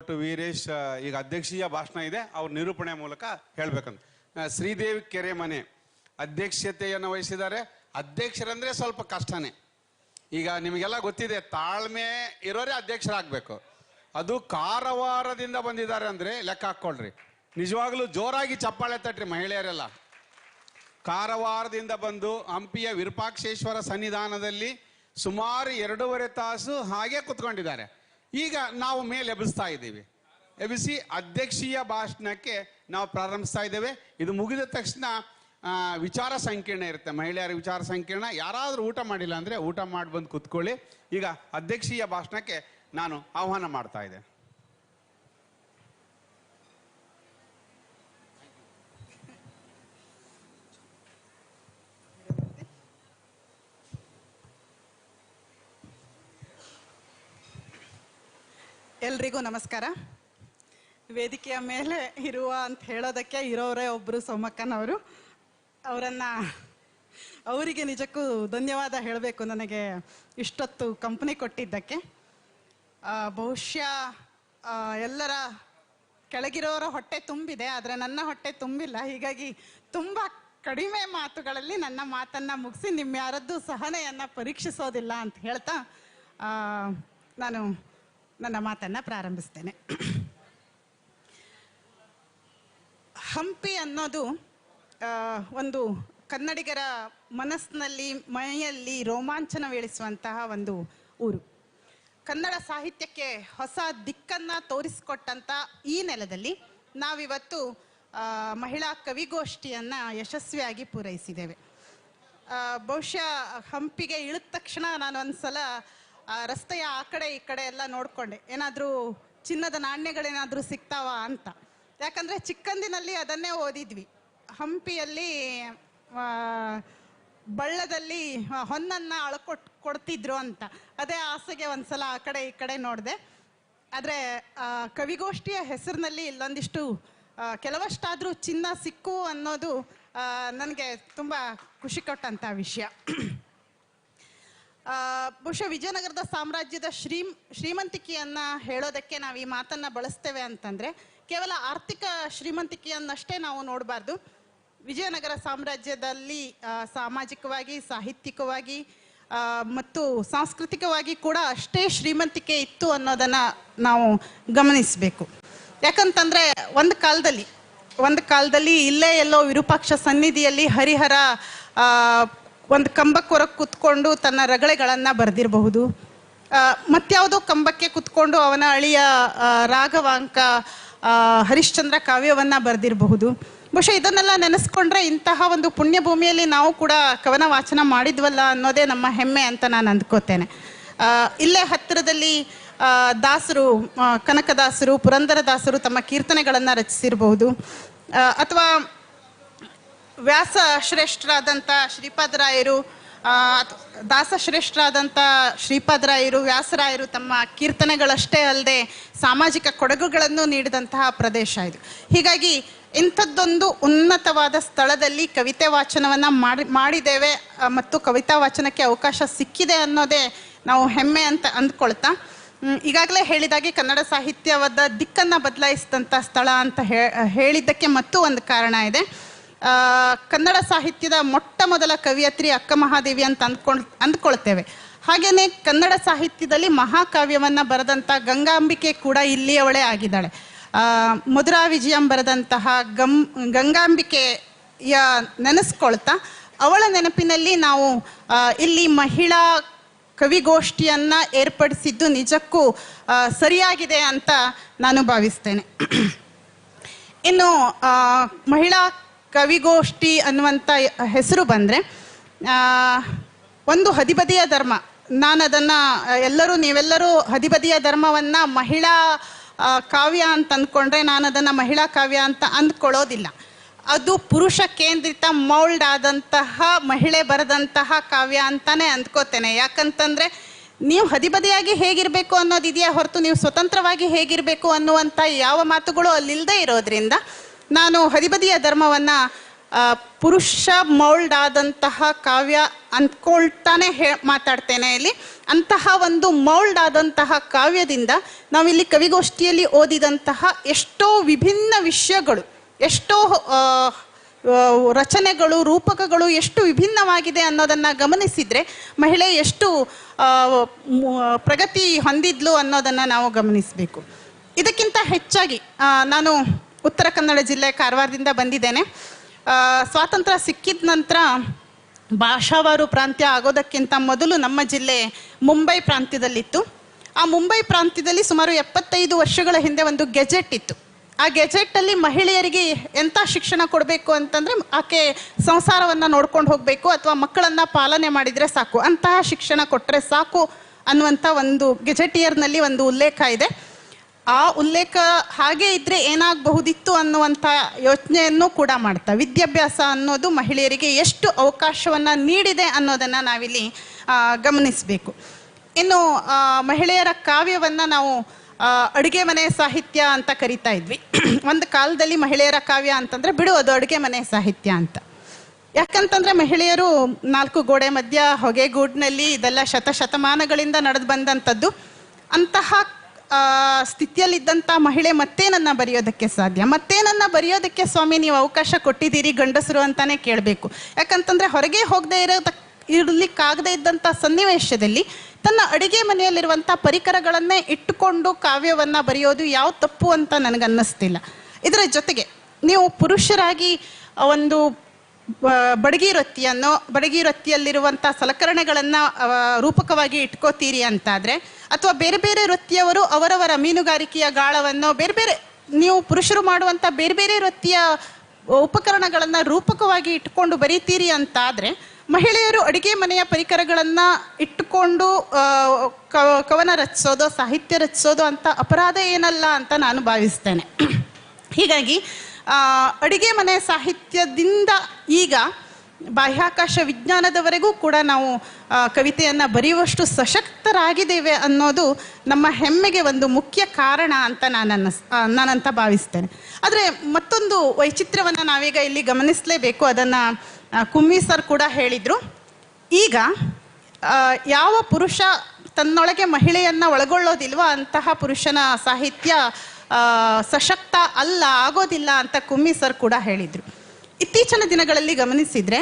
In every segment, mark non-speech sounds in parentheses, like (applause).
Doctor Veeresh ಈಗ ಅಧ್ಯಕ್ಷೀಯ ಭಾಷಣ ಇದೆ, ಅವ್ರ ನಿರೂಪಣೆ ಮೂಲಕ ಹೇಳ್ಬೇಕಂತ. ಶ್ರೀದೇವಿ ಶ್ರೀದೇವಿ ಕೆರೆಮನೆ ಅಧ್ಯಕ್ಷತೆಯನ್ನು ವಹಿಸಿದ್ದಾರೆ. ಅಧ್ಯಕ್ಷರಂದ್ರೆ ಸ್ವಲ್ಪ ಕಷ್ಟನೇ. ಈಗ ನಿಮಗೆಲ್ಲ ಗೊತ್ತಿದೆ, ತಾಳ್ಮೆ ಇರೋರೇ ಅಧ್ಯಕ್ಷರಾಗಬೇಕು. ಅದು ಕಾರವಾರದಿಂದ ಬಂದಿದ್ದಾರೆ ಅಂದ್ರೆ ಲೆಕ್ಕ ಹಾಕ್ಕೊಳ್ರಿ. ನಿಜವಾಗ್ಲೂ ಜೋರಾಗಿ ಚಪ್ಪಾಳೆ ತಟ್ರಿ ಮಹಿಳೆಯರೆಲ್ಲ. ಕಾರವಾರದಿಂದ ಬಂದು ಹಂಪಿಯ ವಿರೂಪಾಕ್ಷೇಶ್ವರ ಸನ್ನಿಧಾನದಲ್ಲಿ ಸುಮಾರು ಎರಡೂವರೆ ತಾಸು ಹಾಗೆ ಕುತ್ಕೊಂಡಿದ್ದಾರೆ. ಈಗ ನಾವು ಮೇಲೆ ಎಬ್ಬಿಸ್ತಾ ಇದ್ದೀವಿ. ಎಬ್ಬಿಸಿ ಅಧ್ಯಕ್ಷೀಯ ಭಾಷಣಕ್ಕೆ ನಾವು ಪ್ರಾರಂಭಿಸ್ತಾ ಇದ್ದೇವೆ. ಇದು ಮುಗಿದ ತಕ್ಷಣ ವಿಚಾರ ಸಂಕಿರಣ ಇರುತ್ತೆ. ಮಹಿಳೆಯರ ವಿಚಾರ ಸಂಕಿರಣ. ಯಾರಾದರೂ ಊಟ ಮಾಡಿಲ್ಲ ಅಂದರೆ ಊಟ ಮಾಡಿ ಬಂದು ಕುತ್ಕೊಳ್ಳಿ. ಈಗ ಅಧ್ಯಕ್ಷೀಯ ಭಾಷಣಕ್ಕೆ ನಾನು ಆಹ್ವಾನ ಮಾಡ್ತಾ ಇದ್ದೆ. ಎಲ್ರಿಗೂ ನಮಸ್ಕಾರ. ವೇದಿಕೆಯ ಮೇಲೆ ಇರುವ ಅಂತ ಹೇಳೋದಕ್ಕೆ ಇರೋರೇ ಒಬ್ಬರು ಸೋಮಕ್ಕನವರು. ಅವರನ್ನು ಅವರಿಗೆ ನಿಜಕ್ಕೂ ಧನ್ಯವಾದ ಹೇಳಬೇಕು ನನಗೆ ಇಷ್ಟೊತ್ತು ಕಂಪ್ನಿ ಕೊಟ್ಟಿದ್ದಕ್ಕೆ. ಬಹುಶಃ ಎಲ್ಲರ ಕೆಳಗಿರೋರ ಹೊಟ್ಟೆ ತುಂಬಿದೆ, ಆದರೆ ನನ್ನ ಹೊಟ್ಟೆ ತುಂಬಿಲ್ಲ. ಹೀಗಾಗಿ ತುಂಬ ಕಡಿಮೆ ಮಾತುಗಳಲ್ಲಿ ನನ್ನ ಮಾತನ್ನು ಮುಗಿಸಿ ನಿಮ್ಮ ಯಾರದ್ದು ಸಹನೆಯನ್ನು ಪರೀಕ್ಷಿಸೋದಿಲ್ಲ ಅಂತ ಹೇಳ್ತಾ ನಾನು ನನ್ನ ಮಾತನ್ನು ಪ್ರಾರಂಭಿಸ್ತೇನೆ. ಹಂಪಿ ಅನ್ನೋದು ಒಂದು ಕನ್ನಡಿಗರ ಮನಸ್ಸಿನಲ್ಲಿ ಮೈಯಲ್ಲಿ ರೋಮಾಂಚನವೇಳಿಸುವಂತಹ ಒಂದು ಊರು. ಕನ್ನಡ ಸಾಹಿತ್ಯಕ್ಕೆ ಹೊಸ ದಿಕ್ಕನ್ನ ತೋರಿಸಿಕೊಟ್ಟಂತ ಈ ನೆಲದಲ್ಲಿ ನಾವಿವತ್ತು ಮಹಿಳಾ ಕವಿಗೋಷ್ಠಿಯನ್ನು ಯಶಸ್ವಿಯಾಗಿ ಪೂರೈಸಿದ್ದೇವೆ. ಬಹುಶಃ ಹಂಪಿಗೆ ಇಳಿದ ತಕ್ಷಣ ನಾನು ಒಂದ್ಸಲ ಆ, ರಸ್ತೆಯ ಆ ಕಡೆ ಈ ಕಡೆ ಎಲ್ಲ ನೋಡಿಕೊಂಡೆ. ಏನಾದರೂ ಚಿನ್ನದ ನಾಣ್ಯಗಳೇನಾದರೂ ಸಿಗ್ತಾವ ಅಂತ. ಯಾಕಂದ್ರೆ ಚಿಕ್ಕಂದಿನಲ್ಲಿ ಅದನ್ನೇ ಓದಿದ್ವಿ. ಹಂಪಿಯಲ್ಲಿ ಬಳ್ಳದಲ್ಲಿ ಹೊನ್ನನ್ನು ಅಳ್ಕೊಟ್, ಕೊಡ್ತಿದ್ರು ಅಂತ. ಅದೇ ಆಸೆಗೆ ಒಂದ್ಸಲ ಆ ಕಡೆ ಈ ಕಡೆ ನೋಡಿದೆ. ಆದರೆ ಕವಿಗೋಷ್ಠಿಯ ಹೆಸರಿನಲ್ಲಿ ಇಲ್ಲೊಂದಿಷ್ಟು ಕೆಲವಷ್ಟಾದರೂ ಚಿನ್ನ ಸಿಕ್ಕು ಅನ್ನೋದು ನನಗೆ ತುಂಬ ಖುಷಿ ಕೊಟ್ಟಂಥ ವಿಷಯ. ಬಹುಶಃ ವಿಜಯನಗರದ ಸಾಮ್ರಾಜ್ಯದ ಶ್ರೀ ಶ್ರೀಮಂತಿಕೆಯನ್ನ ಹೇಳೋದಕ್ಕೆ ನಾವು ಈ ಮಾತನ್ನ ಬಳಸ್ತೇವೆ ಅಂತಂದ್ರೆ, ಕೇವಲ ಆರ್ಥಿಕ ಶ್ರೀಮಂತಿಕೆಯನ್ನಷ್ಟೇ ನಾವು ನೋಡಬಾರ್ದು. ವಿಜಯನಗರ ಸಾಮ್ರಾಜ್ಯದಲ್ಲಿ ಸಾಮಾಜಿಕವಾಗಿ, ಸಾಹಿತ್ಯಿಕವಾಗಿ ಮತ್ತು ಸಾಂಸ್ಕೃತಿಕವಾಗಿ ಕೂಡ ಅಷ್ಟೇ ಶ್ರೀಮಂತಿಕೆ ಇತ್ತು ಅನ್ನೋದನ್ನ ನಾವು ಗಮನಿಸಬೇಕು. ಯಾಕಂತಂದ್ರೆ ಒಂದು ಕಾಲದಲ್ಲಿ ಒಂದು ಕಾಲದಲ್ಲಿ ಇಲ್ಲೇ ಎಲ್ಲೋ ವಿರೂಪಾಕ್ಷ ಸನ್ನಿಧಿಯಲ್ಲಿ ಹರಿಹರ ಒಂದು ಕಂಬಕ್ಕೊರಗೆ ಕುತ್ಕೊಂಡು ತನ್ನ ರಗಳೆಗಳನ್ನು ಬರೆದಿರಬಹುದು. ಮತ್ಯಾವುದೋ ಕಂಬಕ್ಕೆ ಕುತ್ಕೊಂಡು ಅವನ ಅಳಿಯ ರಾಘವಾಂಕ ಹರಿಶ್ಚಂದ್ರ ಕಾವ್ಯವನ್ನ ಬರೆದಿರಬಹುದು. ಬಹುಶಃ ಇದನ್ನೆಲ್ಲ ನೆನೆಸ್ಕೊಂಡ್ರೆ ಇಂತಹ ಒಂದು ಪುಣ್ಯ ಭೂಮಿಯಲ್ಲಿ ನಾವು ಕೂಡ ಕವನ ವಾಚನ ಮಾಡಿದ್ವಲ್ಲ ಅನ್ನೋದೇ ನಮ್ಮ ಹೆಮ್ಮೆ ಅಂತ ನಾನು ಅಂದ್ಕೋತೇನೆ. ಇಲ್ಲೇ ಹತ್ತಿರದಲ್ಲಿ ದಾಸರು ಕನಕದಾಸರು, ಪುರಂದರದಾಸರು ತಮ್ಮ ಕೀರ್ತನೆಗಳನ್ನು ರಚಿಸಿರಬಹುದು. ಅಥವಾ ವ್ಯಾಸ ಶ್ರೇಷ್ಠರಾದಂಥ ಶ್ರೀಪಾದರಾಯರು ದಾಸ ಶ್ರೇಷ್ಠರಾದಂಥ ಶ್ರೀಪಾದರಾಯರು ವ್ಯಾಸರಾಯರು ತಮ್ಮ ಕೀರ್ತನೆಗಳಷ್ಟೇ ಅಲ್ಲದೆ ಸಾಮಾಜಿಕ ಕೊಡಗುಗಳನ್ನು ನೀಡಿದಂತಹ ಪ್ರದೇಶ ಇದು. ಹೀಗಾಗಿ ಇಂಥದ್ದೊಂದು ಉನ್ನತವಾದ ಸ್ಥಳದಲ್ಲಿ ಕವಿತೆ ವಾಚನವನ್ನು ಮಾಡಿ, ಮಾಡಿದ್ದೇವೆ ಮತ್ತು ಕವಿತಾ ವಾಚನಕ್ಕೆ ಅವಕಾಶ ಸಿಕ್ಕಿದೆ ಅನ್ನೋದೇ ನಾವು ಹೆಮ್ಮೆ ಅಂತ ಅಂದ್ಕೊಳ್ತಾ ಈಗಾಗಲೇ ಹೇಳಿದಾಗೆ ಕನ್ನಡ ಸಾಹಿತ್ಯವಾದ ದಿಕ್ಕನ್ನು ಬದಲಾಯಿಸಿದಂಥ ಸ್ಥಳ ಅಂತ ಹೇಳಿದ್ದಕ್ಕೆ ಮತ್ತೂ ಒಂದು ಕಾರಣ ಇದೆ. ಕನ್ನಡ ಸಾಹಿತ್ಯದ ಮೊಟ್ಟ ಮೊದಲ ಕವಿಯತ್ರಿ ಅಕ್ಕ ಮಹಾದೇವಿ ಅಂತ ಅಂದ್ಕೊಳ್ ಅಂದ್ಕೊಳ್ತೇವೆ. ಹಾಗೆಯೇ ಕನ್ನಡ ಸಾಹಿತ್ಯದಲ್ಲಿ ಮಹಾಕಾವ್ಯವನ್ನು ಬರೆದಂಥ ಗಂಗಾಂಬಿಕೆ ಕೂಡ ಇಲ್ಲಿಯವಳೇ ಆಗಿದ್ದಾಳೆ. ಮಧುರಾ ವಿಜಯಂ ಬರೆದಂತಹ ಗಂ, ಗಂಗಾಂಬಿಕೆಯ ನೆನೆಸ್ಕೊಳ್ತಾ ಅವಳ ನೆನಪಿನಲ್ಲಿ ನಾವು ಇಲ್ಲಿ ಮಹಿಳಾ ಕವಿಗೋಷ್ಠಿಯನ್ನು ಏರ್ಪಡಿಸಿದ್ದು ನಿಜಕ್ಕೂ ಸರಿಯಾಗಿದೆ ಅಂತ ನಾನು ಭಾವಿಸ್ತೇನೆ. ಇನ್ನು ಮಹಿಳಾ ಕವಿಗೋಷ್ಠಿ ಅನ್ನುವಂಥ ಹೆಸರು ಬಂದರೆ ಒಂದು ಹದಿಬದಿಯ ಧರ್ಮ. ನಾನು ಅದನ್ನು, ಎಲ್ಲರೂ, ನೀವೆಲ್ಲರೂ ಹದಿಬದಿಯ ಧರ್ಮವನ್ನು ಮಹಿಳಾ ಕಾವ್ಯ ಅಂತ ಅಂದ್ಕೊಂಡ್ರೆ ನಾನು ಅದನ್ನು ಮಹಿಳಾ ಕಾವ್ಯ ಅಂತ ಅಂದ್ಕೊಳ್ಳೋದಿಲ್ಲ. ಅದು ಪುರುಷ ಕೇಂದ್ರಿತ ಮೌಲ್ಡ್ ಆದಂತಹ, ಮಹಿಳೆ ಬರೆದಂತಹ ಕಾವ್ಯ ಅಂತಾನೆ ಅಂದ್ಕೋತೇನೆ. ಯಾಕಂತಂದರೆ, ನೀವು ಹದಿಬದಿಯಾಗಿ ಹೇಗಿರಬೇಕು ಅನ್ನೋದಿದೆಯಾ ಹೊರತು ನೀವು ಸ್ವತಂತ್ರವಾಗಿ ಹೇಗಿರಬೇಕು ಅನ್ನುವಂಥ ಯಾವ ಮಾತುಗಳು ಅಲ್ಲಿಲ್ಲದೆ ಇರೋದ್ರಿಂದ ನಾನು ಹದಿಬದಿಯ ಧರ್ಮವನ್ನು ಪುರುಷ ಮೌಲ್ಡ್ ಆದಂತಹ ಕಾವ್ಯ ಅಂದ್ಕೊಳ್ತಾನೆ ಹೇ, ಮಾತಾಡ್ತೇನೆ ಇಲ್ಲಿ. ಅಂತಹ ಒಂದು ಮೌಲ್ಡ್ ಆದಂತಹ ಕಾವ್ಯದಿಂದ ನಾವಿಲ್ಲಿ ಕವಿಗೋಷ್ಠಿಯಲ್ಲಿ ಓದಿದಂತಹ ಎಷ್ಟೋ ವಿಭಿನ್ನ ವಿಷಯಗಳು, ಎಷ್ಟೋ ರಚನೆಗಳು, ರೂಪಕಗಳು ಎಷ್ಟು ವಿಭಿನ್ನವಾಗಿದೆ ಅನ್ನೋದನ್ನು ಗಮನಿಸಿದರೆ ಮಹಿಳೆ ಎಷ್ಟು ಪ್ರಗತಿ ಹೊಂದಿದ್ಲು ಅನ್ನೋದನ್ನು ನಾವು ಗಮನಿಸಬೇಕು. ಇದಕ್ಕಿಂತ ಹೆಚ್ಚಾಗಿ ನಾನು ಉತ್ತರ ಕನ್ನಡ ಜಿಲ್ಲೆ ಕಾರವಾರದಿಂದ ಬಂದಿದ್ದೇನೆ. ಸ್ವಾತಂತ್ರ್ಯ ಸಿಕ್ಕಿದ ನಂತರ ಭಾಷಾವಾರು ಪ್ರಾಂತ್ಯ ಆಗೋದಕ್ಕಿಂತ ಮೊದಲು ನಮ್ಮ ಜಿಲ್ಲೆ ಮುಂಬೈ ಪ್ರಾಂತ್ಯದಲ್ಲಿತ್ತು. ಆ ಮುಂಬೈ ಪ್ರಾಂತ್ಯದಲ್ಲಿ ಸುಮಾರು ಎಪ್ಪತ್ತೈದು ವರ್ಷಗಳ ಹಿಂದೆ ಒಂದು ಗೆಜೆಟ್ ಇತ್ತು. ಆ ಗೆಜೆಟ್ಟಲ್ಲಿ ಮಹಿಳೆಯರಿಗೆ ಎಂಥ ಶಿಕ್ಷಣ ಕೊಡಬೇಕು ಅಂತಂದರೆ ಆಕೆ ಸಂಸಾರವನ್ನು ನೋಡ್ಕೊಂಡು ಹೋಗಬೇಕು ಅಥವಾ ಮಕ್ಕಳನ್ನು ಪಾಲನೆ ಮಾಡಿದರೆ ಸಾಕು. ಅಂತಹ ಶಿಕ್ಷಣ ಕೊಟ್ಟರೆ ಸಾಕು ಅನ್ನುವಂಥ ಒಂದು ಗೆಜೆಟಿಯರ್ನಲ್ಲಿ ಒಂದು ಉಲ್ಲೇಖ ಇದೆ. ಆ ಉಲ್ಲೇಖ ಹಾಗೆ ಇದ್ರೆ ಏನಾಗಬಹುದಿತ್ತು ಅನ್ನುವಂಥ ಯೋಚನೆಯನ್ನು ಕೂಡ ಮಾಡ್ತಾ, ವಿದ್ಯಾಭ್ಯಾಸ ಅನ್ನೋದು ಮಹಿಳೆಯರಿಗೆ ಎಷ್ಟು ಅವಕಾಶವನ್ನ ನೀಡಿದೆ ಅನ್ನೋದನ್ನ ನಾವಿಲ್ಲಿ ಗಮನಿಸಬೇಕು. ಇನ್ನು ಮಹಿಳೆಯರ ಕಾವ್ಯವನ್ನ ನಾವು ಅಡುಗೆ ಮನೆ ಸಾಹಿತ್ಯ ಅಂತ ಕರಿತಾ ಇದ್ವಿ. (clears throat) ಒಂದು ಕಾಲದಲ್ಲಿ ಮಹಿಳೆಯರ ಕಾವ್ಯ ಅಂತಂದ್ರೆ ಬಿಡು, ಅದು ಅಡುಗೆ ಮನೆ ಸಾಹಿತ್ಯ ಅಂತ. ಯಾಕಂತಂದ್ರೆ ಮಹಿಳೆಯರು ನಾಲ್ಕು ಗೋಡೆ ಮಧ್ಯ ಹೊಗೆಗೂಡಿನಲ್ಲಿ ಇದೆಲ್ಲ ಶತಶತಮಾನಗಳಿಂದ ನಡೆದು ಬಂದಂಥದ್ದು, ಅಂತಹ ಸ್ಥಿತಿಯಲ್ಲಿದ್ದಂಥ ಮಹಿಳೆ ಮತ್ತೇನನ್ನ ಬರೆಯೋದಕ್ಕೆ ಸಾಧ್ಯ. ಮತ್ತೇನನ್ನ ಬರೆಯೋದಕ್ಕೆ ಸ್ವಾಮಿ ನೀವು ಅವಕಾಶ ಕೊಟ್ಟಿದ್ದೀರಿ, ಗಂಡಸರು ಅಂತಾನೆ ಕೇಳಬೇಕು. ಯಾಕಂತಂದ್ರೆ ಹೊರಗೆ ಹೋಗದೆ ಇರೋದ, ಇರ್ಲಿಕ್ಕಾಗದೇ ಇದ್ದಂಥ ಸನ್ನಿವೇಶದಲ್ಲಿ ತನ್ನ ಅಡಿಗೆ ಮನೆಯಲ್ಲಿರುವಂಥ ಪರಿಕರಗಳನ್ನೇ ಇಟ್ಟುಕೊಂಡು ಕಾವ್ಯವನ್ನು ಬರೆಯೋದು ಯಾವ ತಪ್ಪು ಅಂತ ನನಗನ್ನಿಸ್ತಿಲ್ಲ. ಇದರ ಜೊತೆಗೆ ನೀವು ಪುರುಷರಾಗಿ ಒಂದು ಬಡಗಿ ರೊತ್ತಿಯನ್ನು ಬಡಗಿ ರೊತ್ತಿಯಲ್ಲಿರುವಂಥ ಸಲಕರಣೆಗಳನ್ನು ರೂಪಕವಾಗಿ ಇಟ್ಕೋತೀರಿ ಅಂತಾದರೆ, ಅಥವಾ ಬೇರೆ ಬೇರೆ ವೃತ್ತಿಯವರು ಅವರವರ ಮೀನುಗಾರಿಕೆಯ ಗಾಳವನ್ನು ಬೇರೆ ಬೇರೆ, ನೀವು ಪುರುಷರು ಮಾಡುವಂಥ ಬೇರೆ ಬೇರೆ ವೃತ್ತಿಯ ಉಪಕರಣಗಳನ್ನು ರೂಪಕವಾಗಿ ಇಟ್ಕೊಂಡು ಬರೀತೀರಿ ಅಂತಾದರೆ, ಮಹಿಳೆಯರು ಅಡುಗೆ ಮನೆಯ ಪರಿಕರಗಳನ್ನು ಇಟ್ಟುಕೊಂಡು ಕವನ ರಚಿಸೋದು, ಸಾಹಿತ್ಯ ರಚಿಸೋದು ಅಂತ ಅಪರಾಧ ಏನಲ್ಲ ಅಂತ ನಾನು ಭಾವಿಸ್ತೇನೆ. ಹೀಗಾಗಿ ಅಡಿಗೆ ಮನೆ ಸಾಹಿತ್ಯದಿಂದ ಈಗ ಬಾಹ್ಯಾಕಾಶ ವಿಜ್ಞಾನದವರೆಗೂ ಕೂಡ ನಾವು ಕವಿತೆಯನ್ನು ಬರೆಯುವಷ್ಟು ಸಶಕ್ತರಾಗಿದ್ದೇವೆ ಅನ್ನೋದು ನಮ್ಮ ಹೆಮ್ಮೆಗೆ ಒಂದು ಮುಖ್ಯ ಕಾರಣ ಅಂತ ನಾನು ನಾನಂತ ಭಾವಿಸ್ತೇನೆ. ಆದರೆ ಮತ್ತೊಂದು ವೈಚಿತ್ರ್ಯವನ್ನು ನಾವೀಗ ಇಲ್ಲಿ ಗಮನಿಸಲೇಬೇಕು, ಅದನ್ನು ಕುಮ್ಮಿ ಸರ್ ಕೂಡ ಹೇಳಿದರು. ಈಗ ಯಾವ ಪುರುಷ ತನ್ನೊಳಗೆ ಮಹಿಳೆಯನ್ನು ಒಳಗೊಳ್ಳೋದಿಲ್ವ ಅಂತಹ ಪುರುಷನ ಸಾಹಿತ್ಯ ಸಶಕ್ತ ಅಲ್ಲ, ಆಗೋದಿಲ್ಲ ಅಂತ ಕುಮ್ಮಿ ಸರ್ ಕೂಡ ಹೇಳಿದರು. ಇತ್ತೀಚಿನ ದಿನಗಳಲ್ಲಿ ಗಮನಿಸಿದರೆ,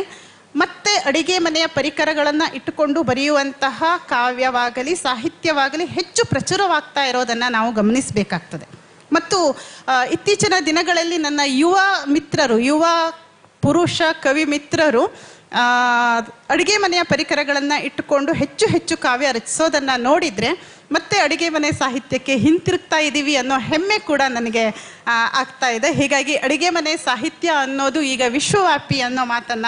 ಮತ್ತೆ ಅಡಿಗೆ ಮನೆಯ ಪರಿಕರಗಳನ್ನು ಇಟ್ಟುಕೊಂಡು ಬರೆಯುವಂತಹ ಕಾವ್ಯವಾಗಲಿ, ಸಾಹಿತ್ಯವಾಗಲಿ ಹೆಚ್ಚು ಪ್ರಚುರವಾಗ್ತಾ ಇರೋದನ್ನು ನಾವು ಗಮನಿಸಬೇಕಾಗ್ತದೆ. ಮತ್ತು ಇತ್ತೀಚಿನ ದಿನಗಳಲ್ಲಿ ನನ್ನ ಯುವ ಮಿತ್ರರು, ಯುವ ಪುರುಷ, ಕವಿ ಮಿತ್ರರು ಅಡಿಗೆ ಮನೆಯ ಪರಿಕರಗಳನ್ನು ಇಟ್ಟುಕೊಂಡು ಹೆಚ್ಚು ಹೆಚ್ಚು ಕಾವ್ಯ ರಚಿಸೋದನ್ನ ನೋಡಿದ್ರೆ ಮತ್ತೆ ಅಡುಗೆ ಮನೆ ಸಾಹಿತ್ಯಕ್ಕೆ ಹಿಂತಿರುಗ್ತಾ ಇದ್ದೀವಿ ಅನ್ನೋ ಹೆಮ್ಮೆ ಕೂಡ ನನಗೆ ಆಗ್ತಾ ಇದೆ. ಹೀಗಾಗಿ ಅಡುಗೆ ಮನೆ ಸಾಹಿತ್ಯ ಅನ್ನೋದು ಈಗ ವಿಶ್ವವ್ಯಾಪಿ ಅನ್ನೋ ಮಾತನ್ನ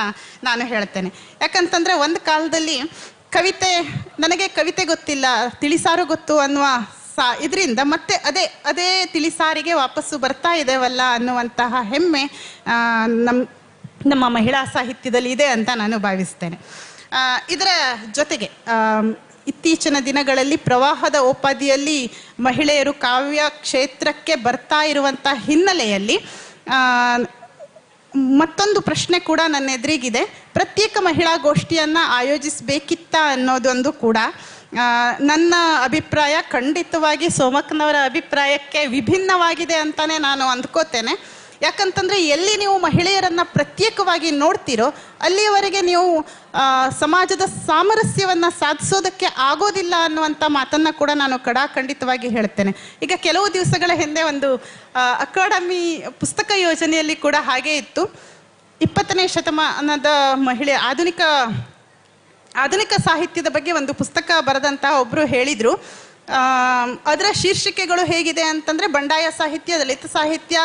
ನಾನು ಹೇಳ್ತೇನೆ. ಯಾಕಂತಂದ್ರೆ ಒಂದು ಕಾಲದಲ್ಲಿ ಕವಿತೆ, ನನಗೆ ಕವಿತೆ ಗೊತ್ತಿಲ್ಲ, ತಿಳಿಸಾರು ಗೊತ್ತು ಅನ್ನುವ ಸಾ, ಇದರಿಂದ ಮತ್ತೆ ಅದೇ ಅದೇ ತಿಳಿಸಾರಿಗೆ ವಾಪಸ್ಸು ಬರ್ತಾ ಇದೆವಲ್ಲ ಅನ್ನುವಂತಹ ಹೆಮ್ಮೆ ನಮ್ಮ ನಮ್ ನಮ್ಮ ಮಹಿಳಾ ಸಾಹಿತ್ಯದಲ್ಲಿ ಇದೆ ಅಂತ ನಾನು ಭಾವಿಸ್ತೇನೆ. ಇದರ ಜೊತೆಗೆ ಇತ್ತೀಚಿನ ದಿನಗಳಲ್ಲಿ ಪ್ರವಾಹದ ಓಪಾದಿಯಲ್ಲಿ ಮಹಿಳೆಯರು ಕಾವ್ಯ ಕ್ಷೇತ್ರಕ್ಕೆ ಬರ್ತಾ ಇರುವಂಥ ಹಿನ್ನೆಲೆಯಲ್ಲಿ ಮತ್ತೊಂದು ಪ್ರಶ್ನೆ ಕೂಡ ನನ್ನ ಎದುರಿಗಿದೆ. ಪ್ರತ್ಯೇಕ ಮಹಿಳಾ ಗೋಷ್ಠಿಯನ್ನು ಆಯೋಜಿಸಬೇಕಿತ್ತ ಅನ್ನೋದೊಂದು ಕೂಡ ನನ್ನ ಅಭಿಪ್ರಾಯ ಖಂಡಿತವಾಗಿ ಸೋಮಕ್ಕನವರ ಅಭಿಪ್ರಾಯಕ್ಕೆ ವಿಭಿನ್ನವಾಗಿದೆ ಅಂತಲೇ ನಾನು ಅಂದ್ಕೋತೇನೆ. ಯಾಕಂತಂದ್ರೆ ಎಲ್ಲಿ ನೀವು ಮಹಿಳೆಯರನ್ನು ಪ್ರತ್ಯೇಕವಾಗಿ ನೋಡ್ತೀರೋ, ಅಲ್ಲಿಯವರೆಗೆ ನೀವು ಸಮಾಜದ ಸಾಮರಸ್ಯವನ್ನು ಸಾಧಿಸೋದಕ್ಕೆ ಆಗೋದಿಲ್ಲ ಅನ್ನುವಂಥ ಮಾತನ್ನು ಕೂಡ ನಾನು ಕಡಾಖಂಡಿತವಾಗಿ ಹೇಳ್ತೇನೆ. ಈಗ ಕೆಲವು ದಿವಸಗಳ ಹಿಂದೆ ಒಂದು ಅಕಾಡೆಮಿ ಪುಸ್ತಕ ಯೋಜನೆಯಲ್ಲಿ ಕೂಡ ಹಾಗೆ ಇತ್ತು. ಇಪ್ಪತ್ತನೇ ಶತಮಾನದ ಮಹಿಳೆ, ಆಧುನಿಕ ಆಧುನಿಕ ಸಾಹಿತ್ಯದ ಬಗ್ಗೆ ಒಂದು ಪುಸ್ತಕ ಬರೆದಂತಹ ಒಬ್ಬರು ಹೇಳಿದ್ರು. ಅದರ ಶೀರ್ಷಿಕೆಗಳು ಹೇಗಿದೆ ಅಂತಂದರೆ ಬಂಡಾಯ ಸಾಹಿತ್ಯ, ದಲಿತ ಸಾಹಿತ್ಯ,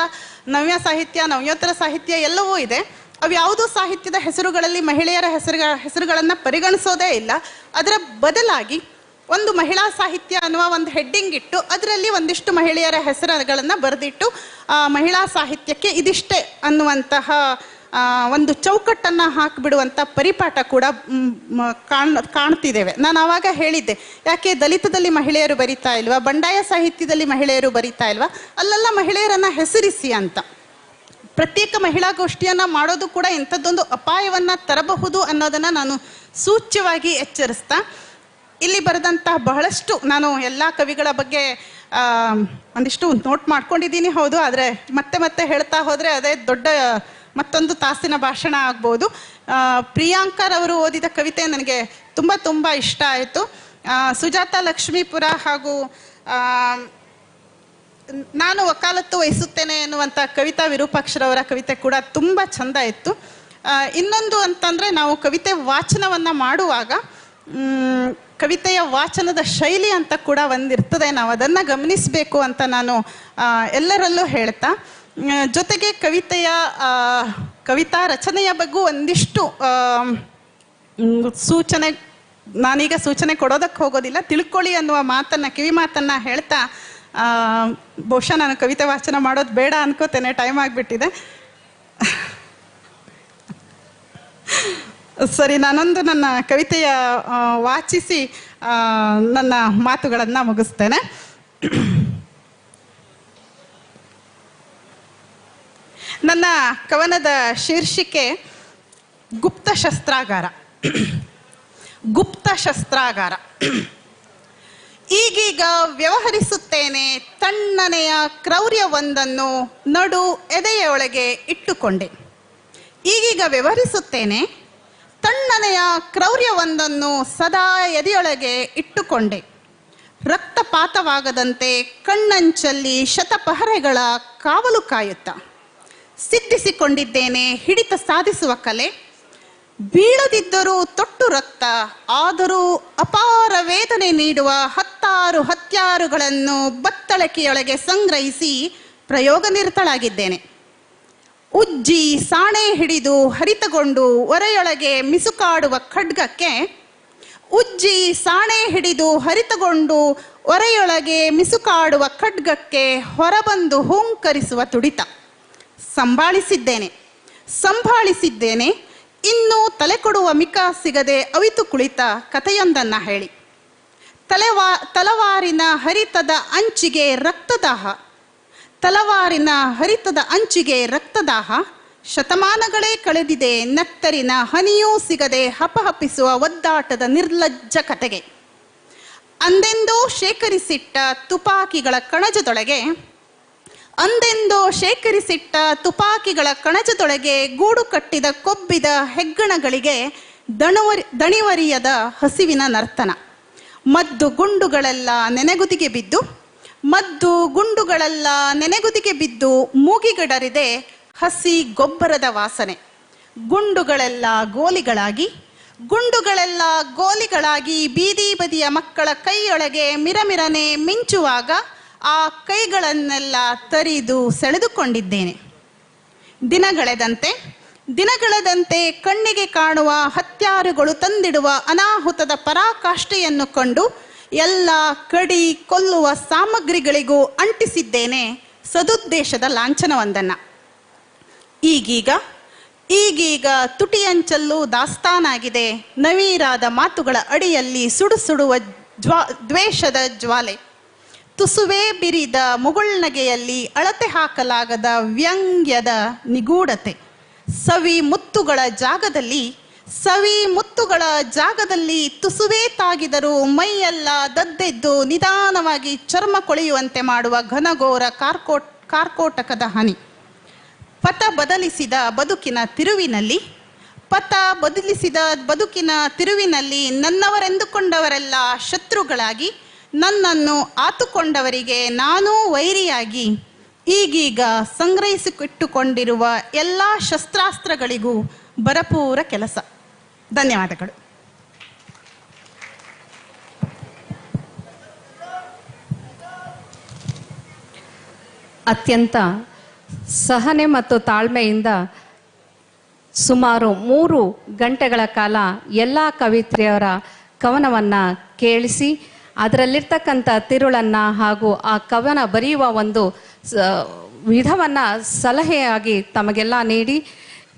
ನವ್ಯ ಸಾಹಿತ್ಯ, ನವ್ಯೋತ್ತರ ಸಾಹಿತ್ಯ ಎಲ್ಲವೂ ಇದೆ. ಅವು ಯಾವುದೋ ಸಾಹಿತ್ಯದ ಹೆಸರುಗಳಲ್ಲಿ ಮಹಿಳೆಯರ ಹೆಸರುಗಳ ಹೆಸರುಗಳನ್ನು ಪರಿಗಣಿಸೋದೇ ಇಲ್ಲ. ಅದರ ಬದಲಾಗಿ ಒಂದು ಮಹಿಳಾ ಸಾಹಿತ್ಯ ಅನ್ನುವ ಒಂದು ಹೆಡ್ಡಿಂಗ್ ಇಟ್ಟು ಅದರಲ್ಲಿ ಒಂದಿಷ್ಟು ಮಹಿಳೆಯರ ಹೆಸರುಗಳನ್ನು ಬರೆದಿಟ್ಟು ಮಹಿಳಾ ಸಾಹಿತ್ಯಕ್ಕೆ ಇದಿಷ್ಟೇ ಅನ್ನುವಂತಹ ಒಂದು ಚೌಕಟ್ಟನ್ನು ಹಾಕಿಬಿಡುವಂಥ ಪರಿಪಾಠ ಕೂಡ ಕಾಣ್, ಕಾಣ್ತಿದ್ದೇವೆ. ನಾನು ಆವಾಗ ಹೇಳಿದ್ದೆ, ಯಾಕೆ ದಲಿತದಲ್ಲಿ ಮಹಿಳೆಯರು ಬರಿತಾ ಇಲ್ವಾ? ಬಂಡಾಯ ಸಾಹಿತ್ಯದಲ್ಲಿ ಮಹಿಳೆಯರು ಬರಿತಾ ಇಲ್ವಾ? ಅಲ್ಲೆಲ್ಲ ಮಹಿಳೆಯರನ್ನು ಹೆಸರಿಸಿ ಅಂತ. ಪ್ರತ್ಯೇಕ ಮಹಿಳಾ ಗೋಷ್ಠಿಯನ್ನು ಮಾಡೋದು ಕೂಡ ಇಂಥದ್ದೊಂದು ಅಪಾಯವನ್ನು ತರಬಹುದು ಅನ್ನೋದನ್ನು ನಾನು ಸೂಚ್ಯವಾಗಿ ಎಚ್ಚರಿಸ್ತಾ, ಇಲ್ಲಿ ಬರೆದಂತಹ ಬಹಳಷ್ಟು ನಾನು ಎಲ್ಲ ಕವಿಗಳ ಬಗ್ಗೆ ಒಂದಿಷ್ಟು ನೋಟ್ ಮಾಡ್ಕೊಂಡಿದ್ದೀನಿ, ಹೌದು, ಆದರೆ ಮತ್ತೆ ಮತ್ತೆ ಹೇಳ್ತಾ ಹೋದರೆ ಅದೇ ದೊಡ್ಡ ಮತ್ತೊಂದು ತಾಸಿನ ಭಾಷಣ ಆಗ್ಬೋದು. ಪ್ರಿಯಾಂಕರ್ ಅವರು ಓದಿದ ಕವಿತೆ ನನಗೆ ತುಂಬ ತುಂಬ ಇಷ್ಟ ಆಯಿತು. ಸುಜಾತ ಲಕ್ಷ್ಮೀಪುರ ಹಾಗೂ ನಾನು ವಕಾಲತ್ತು ವಹಿಸುತ್ತೇನೆ ಎನ್ನುವಂಥ ಕವಿತಾ ವಿರೂಪಾಕ್ಷರವರ ಕವಿತೆ ಕೂಡ ತುಂಬ ಚಂದ ಇತ್ತು. ಇನ್ನೊಂದು ಅಂತಂದರೆ ನಾವು ಕವಿತೆ ವಾಚನವನ್ನು ಮಾಡುವಾಗ ಕವಿತೆಯ ವಾಚನದ ಶೈಲಿ ಅಂತ ಕೂಡ ಒಂದಿರ್ತದೆ. ನಾವು ಅದನ್ನು ಗಮನಿಸಬೇಕು ಅಂತ ನಾನು ಎಲ್ಲರಲ್ಲೂ ಹೇಳ್ತಾ. ಜೊತೆಗೆ ಕವಿತೆಯ ಕವಿತಾ ರಚನೆಯ ಬಗ್ಗೆ ಒಂದಿಷ್ಟು ಸೂಚನೆ, ನಾನೀಗ ಸೂಚನೆ ಕೊಡೋದಕ್ಕೆ ಹೋಗೋದಿಲ್ಲ. ತಿಳ್ಕೊಳ್ಳಿ ಅನ್ನುವ ಮಾತನ್ನು, ಕಿವಿ ಮಾತನ್ನು ಹೇಳ್ತಾ ಬಹುಶಃ ನಾನು ಕವಿತೆ ವಾಚನ ಮಾಡೋದು ಬೇಡ ಅನ್ಕೋತೇನೆ ಟೈಮ್ ಆಗಿಬಿಟ್ಟಿದೆ. ಸರಿ, ನಾನೊಂದು ನನ್ನ ಕವಿತೆಯ ವಾಚಿಸಿ ನನ್ನ ಮಾತುಗಳನ್ನು ಮುಗಿಸ್ತೇನೆ. ನನ್ನ ಕವನದ ಶೀರ್ಷಿಕೆ ಗುಪ್ತ ಶಸ್ತ್ರಾಗಾರ. ಗುಪ್ತ ಶಸ್ತ್ರಾಗಾರ. ಈಗೀಗ ವ್ಯವಹರಿಸುತ್ತೇನೆ ತಣ್ಣನೆಯ ಕ್ರೌರ್ಯವೊಂದನ್ನು ನಡು ಎದೆಯೊಳಗೆ ಇಟ್ಟುಕೊಂಡೆ. ಈಗೀಗ ವ್ಯವಹರಿಸುತ್ತೇನೆ ತಣ್ಣನೆಯ ಕ್ರೌರ್ಯವೊಂದನ್ನು ಸದಾ ಎದೆಯೊಳಗೆ ಇಟ್ಟುಕೊಂಡೆ. ರಕ್ತಪಾತವಾಗದಂತೆ ಕಣ್ಣಂಚಲ್ಲಿ ಶತಪಹರೆಗಳ ಕಾವಲು ಕಾಯುತ್ತಾ. ಸಿದ್ಧಿಸಿಕೊಂಡಿದ್ದೇನೆ, ಹಿಡಿತ ಸಾಧಿಸುವ ಕಲೆ. ಬೀಳದಿದ್ದರೂ ತೊಟ್ಟು ರಕ್ತ, ಆದರೂ ಅಪಾರ ವೇದನೆ ನೀಡುವ ಹತ್ತಾರು ಹತ್ಯಾರುಗಳನ್ನು ಬತ್ತಳಕೆಯೊಳಗೆ ಸಂಗ್ರಹಿಸಿ ಪ್ರಯೋಗ ನಿರತಳಾಗಿದ್ದೇನೆ. ಉಜ್ಜಿ, ಸಾಣೆ ಹಿಡಿದು ಹರಿತಗೊಂಡು ಒರೆಯೊಳಗೆ ಮಿಸುಕಾಡುವ ಖಡ್ಗಕ್ಕೆ, ಉಜ್ಜಿ, ಸಾಣೆ ಹಿಡಿದು ಹರಿತಗೊಂಡು ಒರೆಯೊಳಗೆ ಮಿಸುಕಾಡುವ ಖಡ್ಗಕ್ಕೆ ಹೊರಬಂದು ಹೂಂಕರಿಸುವ ತುಡಿತ. ಸಂಭಾಳಿಸಿದ್ದೇನೆ. ಸಂಭಾಳಿಸಿದ್ದೇನೆ. ಇನ್ನೂ ತಲೆ ಕೊಡುವ ಮಿಕ ಸಿಗದೆ ಅವಿತು ಕುಳಿತ ಕಥೆಯೊಂದನ್ನು ಹೇಳಿ. ತಲೆವಾ, ತಲವಾರಿನ ಹರಿತದ ಅಂಚಿಗೆ ರಕ್ತದಾಹ. ತಲವಾರಿನ ಹರಿತದ ಅಂಚಿಗೆ ರಕ್ತದಾಹ. ಶತಮಾನಗಳೇ ಕಳೆದಿದೆ ನತ್ತರಿನ ಹನಿಯೂ ಸಿಗದೆ ಹಪಹಪಿಸುವ ಒದ್ದಾಟದ ನಿರ್ಲಜ್ಜ ಕತೆಗೆ. ಅಂದೆಂದೋ ಶೇಖರಿಸಿಟ್ಟ ತುಪಾಕಿಗಳ ಕಣಜದೊಳಗೆ ಅಂದೆಂದೋ ಶೇಖರಿಸಿಟ್ಟ ತುಪಾಕಿಗಳ ಕಣಜದೊಳಗೆ ಗೂಡು ಕಟ್ಟಿದ ಕೊಬ್ಬಿದ ಹೆಗ್ಗಣಗಳಿಗೆ ದಣವರಿ ದಣಿವರಿಯದ ಹಸಿವಿನ ನರ್ತನ. ಮದ್ದು ಗುಂಡುಗಳೆಲ್ಲ ನೆನೆಗುದಿಗೆ ಬಿದ್ದು, ಮದ್ದು ಗುಂಡುಗಳೆಲ್ಲ ನೆನೆಗುದಿಗೆ ಬಿದ್ದು ಮೂಗಿಗಡರಿದೆ ಹಸಿ ಗೊಬ್ಬರದ ವಾಸನೆ. ಗುಂಡುಗಳೆಲ್ಲ ಗೋಲಿಗಳಾಗಿ ಗುಂಡುಗಳೆಲ್ಲ ಗೋಲಿಗಳಾಗಿ ಬೀದಿ ಬದಿಯ ಮಕ್ಕಳ ಕೈಯೊಳಗೆ ಮಿರಮಿರನೆ ಮಿಂಚುವಾಗ ಆ ಕೈಗಳನ್ನೆಲ್ಲ ತರಿದು ಸೆಳೆದುಕೊಂಡಿದ್ದೇನೆ. ದಿನಗಳೆದಂತೆ ದಿನಗಳೆದಂತೆ ಕಣ್ಣಿಗೆ ಕಾಣುವ ಹತ್ಯಾರುಗಳು ತಂದಿಡುವ ಅನಾಹುತದ ಪರಾಕಾಷ್ಠೆಯನ್ನು ಕಂಡು ಎಲ್ಲ ಕಡಿ ಕೊಲ್ಲುವ ಸಾಮಗ್ರಿಗಳಿಗೂ ಅಂಟಿಸಿದ್ದೇನೆ ಸದುದ್ದೇಶದ ಲಾಂಛನವೊಂದನ್ನು. ಈಗೀಗ ಈಗೀಗ ತುಟಿಯಂಚಲ್ಲೂ ದಾಸ್ತಾನಾಗಿದೆ. ನವೀರಾದ ಮಾತುಗಳ ಅಡಿಯಲ್ಲಿ ಸುಡು ಸುಡುವ ಜ್ವಾ, ದ್ವೇಷದ ಜ್ವಾಲೆ. ತುಸುವೇ ಬಿರಿದ ಮುಗುಳ್ನಗೆಯಲ್ಲಿ ಅಳತೆ ಹಾಕಲಾಗದ ವ್ಯಂಗ್ಯದ ನಿಗೂಢತೆ. ಸವಿ ಮುತ್ತುಗಳ ಜಾಗದಲ್ಲಿ, ಸವಿ ಮುತ್ತುಗಳ ಜಾಗದಲ್ಲಿ ತುಸುವೆ ತಾಗಿದರೂ ಮೈಯೆಲ್ಲ ದದ್ದೆದ್ದು ನಿಧಾನವಾಗಿ ಚರ್ಮ ಕೊಳೆಯುವಂತೆ ಮಾಡುವ ಘನಘೋರ ಕಾರ್ಕೋಟ್, ಕಾರ್ಕೋಟಕದ ಹನಿ. ಪಥ ಬದಲಿಸಿದ ಬದುಕಿನ ತಿರುವಿನಲ್ಲಿ, ಪಥ ಬದಲಿಸಿದ ಬದುಕಿನ ತಿರುವಿನಲ್ಲಿ ನನ್ನವರೆಂದುಕೊಂಡವರೆಲ್ಲ ಶತ್ರುಗಳಾಗಿ ನನ್ನನ್ನು ಆತುಕೊಂಡವರಿಗೆ ನಾನೂ ವೈರಿಯಾಗಿ ಈಗೀಗ ಸಂಗ್ರಹಿಸಿಟ್ಟುಕೊಂಡಿರುವ ಎಲ್ಲ ಶಸ್ತ್ರಾಸ್ತ್ರಗಳಿಗೂ ಭರಪೂರ ಕೆಲಸ. ಧನ್ಯವಾದಗಳು. ಅತ್ಯಂತ ಸಹನೆ ಮತ್ತು ತಾಳ್ಮೆಯಿಂದ ಸುಮಾರು ಮೂರು ಗಂಟೆಗಳ ಕಾಲ ಎಲ್ಲ ಕವಿತ್ರಿಯವರ ಕವನವನ್ನು ಕೇಳಿಸಿ ಅದರಲ್ಲಿರ್ತಕ್ಕಂಥ ತಿರುಳನ್ನು ಹಾಗೂ ಆ ಕವನ ಬರೆಯುವ ಒಂದು ವಿಧವನ್ನ ಸಲಹೆಯಾಗಿ ತಮಗೆಲ್ಲ ನೀಡಿ,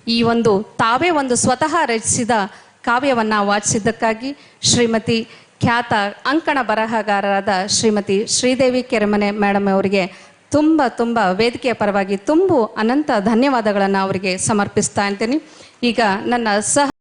ಈ ಒಂದು ತಾವೇ ಒಂದು ಸ್ವತಃ ರಚಿಸಿದ ಕಾವ್ಯವನ್ನು ವಾಚಿಸಿದ್ದಕ್ಕಾಗಿ ಶ್ರೀಮತಿ ಖ್ಯಾತ ಅಂಕಣ ಬರಹಗಾರರಾದ ಶ್ರೀಮತಿ ಶ್ರೀದೇವಿ ಕೆರೆಮನೆ ಮೇಡಮ್ ಅವರಿಗೆ ತುಂಬ ತುಂಬ ವೇದಿಕೆಯ ಪರವಾಗಿ ತುಂಬು ಅನಂತ ಧನ್ಯವಾದಗಳನ್ನು ಅವರಿಗೆ ಸಮರ್ಪಿಸ್ತಾ ಇದ್ದೀನಿ ಈಗ ನನ್ನ ಸಹ